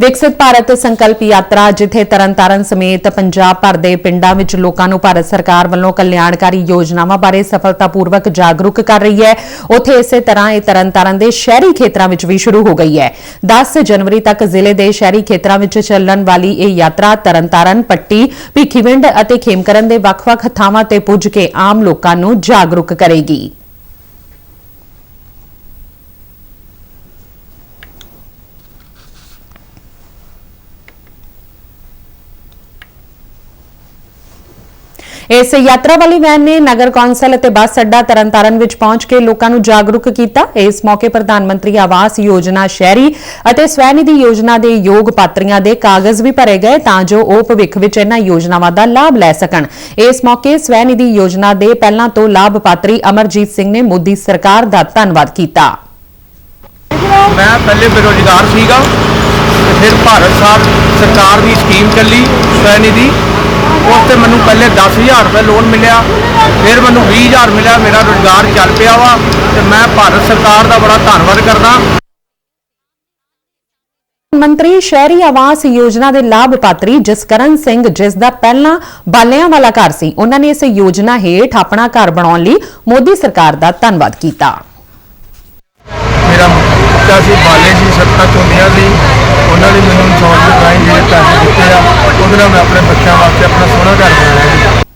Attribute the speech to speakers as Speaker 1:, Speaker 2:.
Speaker 1: ਵਿਕਸਿਤ ਭਾਰਤ ਸੰਕਲਪ ਯਾਤਰਾ, ਜਿੱਥੇ ਤਰਨਤਾਰਨ ਸਮੇਤ ਪੰਜਾਬ ਭਰ ਦੇ ਪਿੰਡਾਂ ਵਿੱਚ ਲੋਕਾਂ ਨੂੰ ਭਾਰਤ ਸਰਕਾਰ ਵੱਲੋਂ ਕਲਿਆਣਕਾਰੀ ਯੋਜਨਾਵਾਂ ਬਾਰੇ ਸਫਲਤਾਪੂਰਵਕ ਜਾਗਰੂਕ ਕਰ ਰਹੀ ਹੈ। ਉੱਥੇ ਇਸੇ ਤਰ੍ਹਾਂ ਇਹ ਤਰਨਤਾਰਨ ਦੇ ਸ਼ਹਿਰੀ ਖੇਤਰਾਂ ਵਿੱਚ ਵੀ ਸ਼ੁਰੂ ਹੋ ਗਈ ਹੈ। 10 ਜਨਵਰੀ ਤੱਕ ਜ਼ਿਲ੍ਹੇ ਦੇ ਸ਼ਹਿਰੀ ਖੇਤਰਾਂ ਵਿੱਚ ਚੱਲਣ ਵਾਲੀ ਇਹ ਯਾਤਰਾ ਤਰਨਤਾਰਨ, ਪੱਟੀ, ਭਿੱਖੀਵਿੰਡ ਅਤੇ ਖੇਮਕਰਨ ਦੇ ਵੱਖ-ਵੱਖ ਥਾਵਾਂ ਤੇ ਪੁੱਜ ਕੇ ਆਮ ਲੋਕਾਂ ਨੂੰ ਜਾਗਰੂਕ ਕਰੇਗੀ। ਇਸ ਯਾਤਰਾ ਵਾਲੀ ਵੈਨ ਨੇ ਨਗਰ ਕੌਂਸਲ ਅਤੇ ਬੱਸ ਅੱਡਾ ਤਰਨਤਾਰਨ ਵਿੱਚ ਪਹੁੰਚ ਕੇ ਲੋਕਾਂ ਨੂੰ ਜਾਗਰੂਕ ਕੀਤਾ। ਇਸ ਮੌਕੇ ਪ੍ਰਧਾਨ ਮੰਤਰੀ ਆਵਾਸ ਯੋਜਨਾ ਸ਼ਹਿਰੀ ਅਤੇ ਸਵੈਨਿਧੀ ਯੋਜਨਾ ਦੇ ਯੋਗ ਪਾਤਰੀਆਂ ਦੇ ਕਾਗਜ਼ ਵੀ ਭਰੇ ਗਏ ਤਾਂ ਜੋ ਉਹ ਭਵਿੱਖ ਵਿੱਚ ਇਹਨਾਂ ਯੋਜਨਾਵਾਂ ਦਾ ਲਾਭ ਲੈ ਸਕਣ। ਇਸ ਮੌਕੇ ਸਵੈਨਿਧੀ ਯੋਜਨਾ ਦੇ ਪਹਿਲਾਂ ਤੋਂ ਲਾਭ ਪਾਤਰੀ ਅਮਰਜੀਤ ਸਿੰਘ ਨੇ ਮੋਦੀ ਸਰਕਾਰ ਦਾ ਧੰਨਵਾਦ ਕੀਤਾ।
Speaker 2: ਮੈਂ ਪਹਿਲੇ ਬੇਰੁਜ਼ਗਾਰ ਸੀਗਾ ਫਿਰ ਭਾਰਤ ਸਾਹਿਬ ਸਰਕਾਰ ਦੀ ਸਕੀਮ ਚੱਲੀ ਸਵੈਨਿਧੀ। ਉਸ ਤੇ ਮੈਨੂੰ ਪਹਿਲੇ 10000 ਰੁਪਏ ਲੋਨ ਮਿਲਿਆ ਫਿਰ ਮੈਨੂੰ 20000 ਮਿਲਿਆ ਮੇਰਾ ਰੁਜ਼ਗਾਰ ਚੱਲ ਪਿਆ ਵਾ ਤੇ ਮੈਂ ਭਾਰਤ ਸਰਕਾਰ ਦਾ ਬੜਾ ਧੰਨਵਾਦ ਕਰਦਾ।
Speaker 1: ਮੰਤਰੀ ਸ਼ਹਿਰੀ ਆਵਾਸ ਯੋਜਨਾ ਦੇ ਲਾਭ ਪਾਤਰੀ ਜਸਕਰਨ ਸਿੰਘ ਜਿਸ ਦਾ ਪਹਿਲਾਂ ਬਾਲਿਆਂ ਵਾਲਾ ਘਰ ਸੀ ਉਹਨਾਂ ਨੇ ਇਸ ਯੋਜਨਾ ਹੇਠ ਆਪਣਾ ਘਰ ਬਣਾਉਣ ਲਈ ਮੋਦੀ ਸਰਕਾਰ ਦਾ ਧੰਨਵਾਦ ਕੀਤਾ।
Speaker 2: ਮੇਰਾ ਸੀ ਬਾਲੇ ਸੀ ਸੱਤਾਂ ਚੁੰਨੀਆਂ ਸੀ ਉਹਨਾਂ ਨੇ ਮੈਨੂੰ ਇੰਸ਼ੋਰੈਂਸ ਰਾਹੀਂ ਜਿਹੜੇ ਮੈਂ ਆਪਣੇ ਬੱਚਿਆਂ ਵਾਸਤੇ ਆਪਣਾ ਸੋਹਣਾ ਘਰ ਬਣਾਇਆ ਜੀ